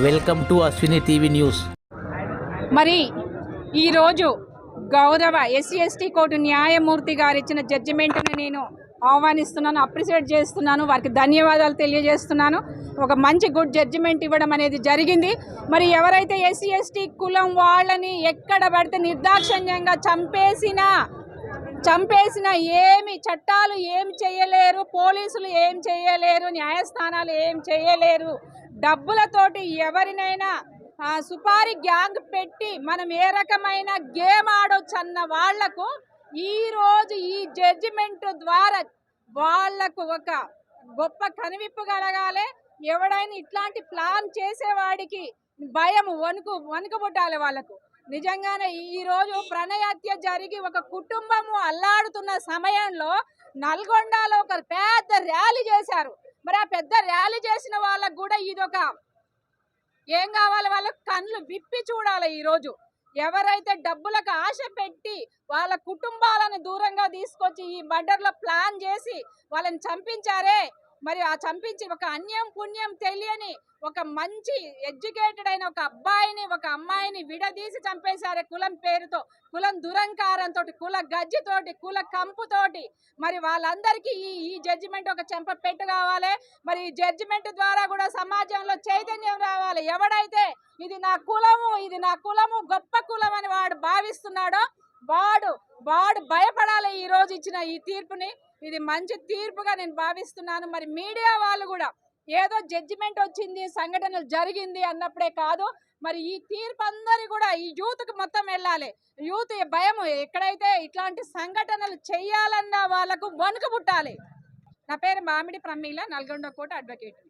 Welcome to Ashwini TV news. మరి ఈరోజు గౌరవ ఎస్సీ ఎస్టీ కోర్టు న్యాయమూర్తి గారు ఇచ్చిన జడ్జిమెంట్ని నేను ఆహ్వానిస్తున్నాను అప్రిషియేట్ చేస్తున్నాను వారికి ధన్యవాదాలు తెలియజేస్తున్నాను. ఒక మంచి గుడ్ జడ్జిమెంట్ ఇవ్వడం అనేది జరిగింది. మరి ఎవరైతే ఎస్సీ ఎస్టీ కులం వాళ్ళని ఎక్కడ పడితే నిర్దాక్షణ్యంగా చంపేసినా చంపేసిన ఏమి చట్టాలు ఏం చేయలేరు పోలీసులు ఏం చేయలేరు న్యాయస్థానాలు ఏం చేయలేరు. డబ్బులతోటి ఎవరినైనా సుపారీ గ్యాంగ్ పెట్టి మనం ఏ రకమైన గేమ్ ఆడొచ్చు అన్న వాళ్ళకు ఈ ఈ జడ్జిమెంట్ ద్వారా వాళ్ళకు ఒక గొప్ప కనువిప్పు కలగాలి. ఎవడైనా ఇట్లాంటి ప్లాన్ చేసేవాడికి భయం వణుకు వణుకబుట్టాలి వాళ్ళకు నిజంగానే ఈ రోజు ప్రణయహత్య జరిగి ఒక కుటుంబము అల్లాడుతున్న సమయంలో నల్గొండలో ఒక పెద్ద ర్యాలీ చేశారు. మరి ఆ పెద్ద ర్యాలీ చేసిన వాళ్ళకు కూడా ఇదొక ఏం కావాలి? వాళ్ళకు కళ్ళు విప్పి చూడాలి ఈరోజు ఎవరైతే డబ్బులకు ఆశ పెట్టి వాళ్ళ కుటుంబాలను దూరంగా తీసుకొచ్చి ఈ మర్డర్లో ప్లాన్ చేసి వాళ్ళని చంపించారే మరి ఆ చంపించి ఒక అన్యం పుణ్యం తెలియని ఒక మంచి ఎడ్యుకేటెడ్ అయిన ఒక అబ్బాయిని ఒక అమ్మాయిని విడదీసి చంపేశారే కులం పేరుతో కులం దురంకారంతో కుల గజ్జితోటి కుల కంపుతోటి. మరి వాళ్ళందరికీ ఈ ఈ జడ్జిమెంట్ ఒక చెంప పెట్టు కావాలి. మరి ఈ జడ్జిమెంట్ ద్వారా కూడా సమాజంలో చైతన్యం రావాలి. ఎవడైతే ఇది నా కులము ఇది నా కులము గొప్ప కులం అని వాడు భావిస్తున్నాడో వాడు వాడు భయపడాలి ఈరోజు ఇచ్చిన ఈ తీర్పుని. ఇది మంచి తీర్పుగా నేను భావిస్తున్నాను. మరి మీడియా వాళ్ళు కూడా ఏదో జడ్జిమెంట్ వచ్చింది సంఘటనలు జరిగింది అన్నప్పుడే కాదు మరి ఈ తీర్పు అందరి కూడా ఈ యూత్కి మొత్తం వెళ్ళాలి. యూత్ భయం ఎక్కడైతే ఇట్లాంటి సంఘటనలు చేయాలన్న వాళ్ళకు వణుకు పుట్టాలి. నా పేరు మామిడి ప్రమీల నల్గొండ కోట అడ్వకేట్.